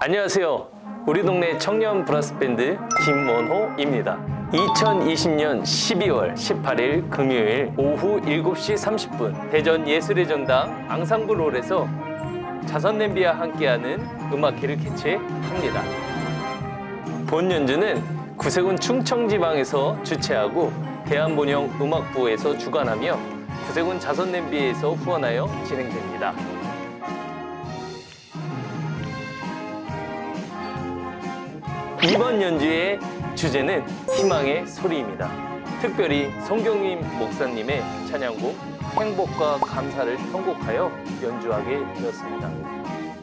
안녕하세요. 우리 동네 청년 브라스 밴드 김원호입니다. 2020년 12월 18일 금요일 오후 7시 30분 대전 예술의 정당 앙상블 홀에서 자선 냄비와 함께하는 음악회를 개최합니다. 본 연주는 구세군 충청지방에서 주최하고 대한본영 음악부에서 주관하며 구세군 자선 냄비에서 후원하여 진행됩니다. 이번 연주의 주제는 희망의 소리입니다. 특별히 송경림 목사님의 찬양곡 행복과 감사를 편곡하여 연주하게 되었습니다.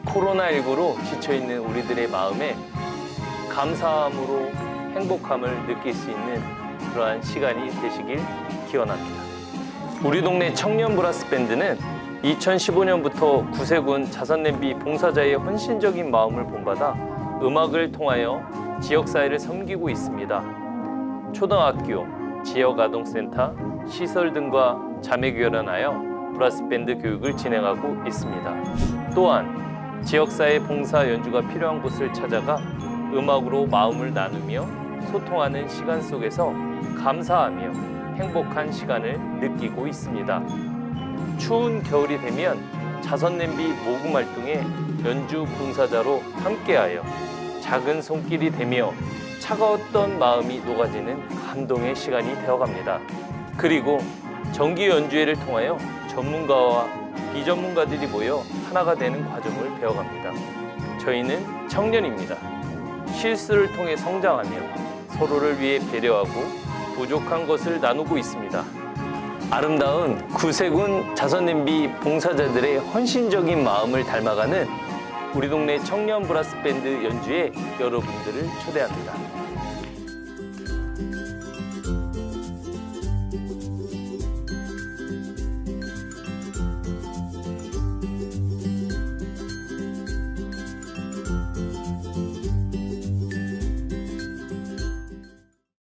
코로나19로 지쳐있는 우리들의 마음에 감사함으로 행복함을 느낄 수 있는 그러한 시간이 되시길 기원합니다. 우리 동네 청년 브라스 밴드는 2015년부터 구세군 자선냄비 봉사자의 헌신적인 마음을 본받아 음악을 통하여 지역사회를 섬기고 있습니다. 초등학교, 지역아동센터, 시설 등과 자매결연하여 브라스밴드 교육을 진행하고 있습니다. 또한 지역사회 봉사 연주가 필요한 곳을 찾아가 음악으로 마음을 나누며 소통하는 시간 속에서 감사하며 행복한 시간을 느끼고 있습니다. 추운 겨울이 되면 자선냄비 모금 활동에 연주 봉사자로 함께하여 작은 손길이 되며 차가웠던 마음이 녹아지는 감동의 시간이 되어갑니다. 그리고 정기 연주회를 통하여 전문가와 비전문가들이 모여 하나가 되는 과정을 배워갑니다. 저희는 청년입니다. 실수를 통해 성장하며 서로를 위해 배려하고 부족한 것을 나누고 있습니다. 아름다운 구세군 자선냄비 봉사자들의 헌신적인 마음을 닮아가는 우리 동네 청년 브라스 밴드 연주에 여러분들을 초대합니다.